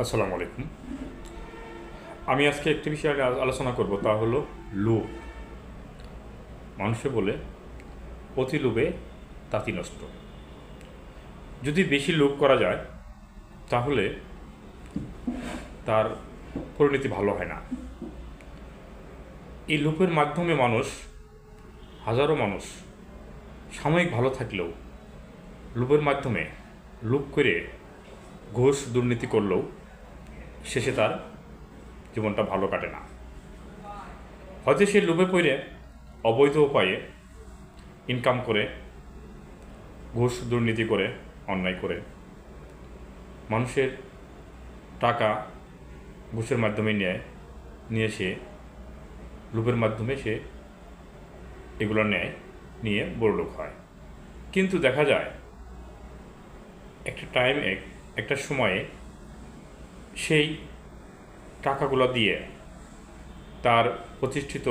আসসালামু আলাইকুম। আমি আজকে একটি বিষয়ে আলো- আলোচনা করব, তা হলো লোভ। মানুষে বলে, অতি লোভে তাঁতি নষ্ট। যদি বেশি লোভ করা যায়, তাহলে তার পরিণতি ভালো হয় না। এই লোভের মাধ্যমে মানুষ, হাজারো মানুষ সাময়িক ভালো থাকলেও, লোভের মাধ্যমে লোভ করে ঘোষ দুর্নীতি করলেও শেষে তার জীবনটা ভালো কাটে না। হয়তো সে লোভে পড়ে অবৈধ উপায়ে ইনকাম করে, ঘুষ দুর্নীতি করে, অন্যায় করে। মানুষের টাকা ঘুষের মাধ্যমে নিয়ে নিয়ে সে লোভের মাধ্যমে সে এগুলো নেয়, নিয়ে বড়লোক হয়। কিন্তু দেখা যায়, একটা টাইম একটা সময়ে সেই টাকাগুলো দিয়ে তার প্রতিষ্ঠিত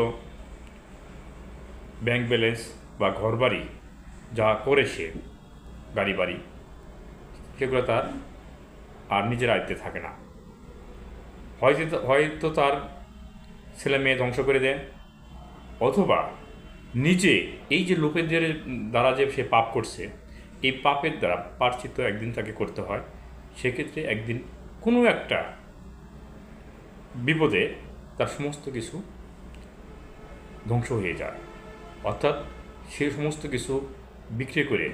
ব্যাংক ব্যালেন্স বা ঘরবাড়ি যা করে সে গাড়ি বাড়ি, সেগুলো তার আর নিজের আয়ত্তে থাকে না। হয়তো হয়তো তার ছেলে মেয়ে ধ্বংস করে দেয়, অথবা নিজে এই যে লোকের দ্বারা যে সে পাপ করছে, এই পাপের দ্বারা পার্চিত একদিন তাকে করতে হয়, সেক্ষেত্রে একদিন কোনো একটা বিপদে তার সমস্ত কিছু ধ্বংস হয়ে যায়। অর্থাৎ সে সমস্ত কিছু বিক্রি করে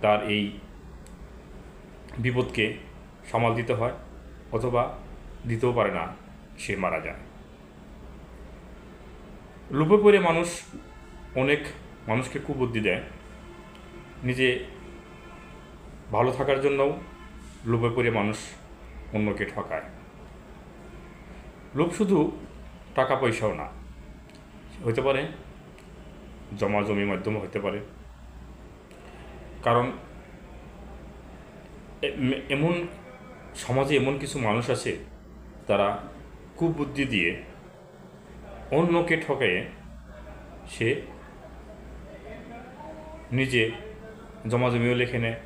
তার এই বিপদকে সামাল দিতে হয় অথবা দিতেও পারে না, সে মারা যায়। লোভে পড়ে মানুষ অনেক মানুষকে কুবুদ্ধি দেয়। নিজে ভালো থাকার জন্যও লোভে পড়ে মানুষ অন্যকে ঠকায়। লোভ শুধু টাকা পয়সাও না হতে পারে, জমা জমির মাধ্যমে হতে পারে। কারণ এমন সমাজে এমন কিছু মানুষ আছে, তারা কুবুদ্ধি দিয়ে অন্যকে ঠকায়ে সে নিজে জমা জমিও লেখে নেয়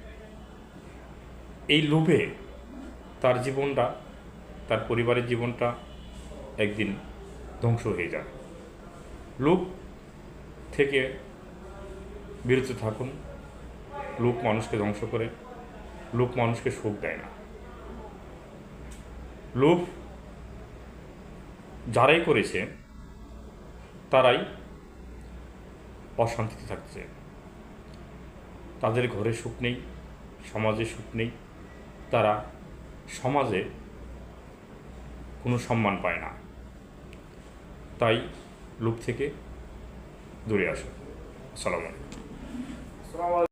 এই লোভে তার জীবনটা, তার পরিবারের জীবনটা একদিন ধ্বংস হয়ে যায় লোভ থেকে বিরত থাকুন। লোভ মানুষকে ধ্বংস করে লোক মানুষকে সুখ দেয় না। লোভ যারাই করেছে, তারাই অশান্তিতে থাকছে। তাদের ঘরে সুখ নেই, সমাজে সুখ নেই তারা সমাজে কোনো সম্মান পায় না। তাই লোভ থেকে দূরে আসে। সালাম আলাইকুম।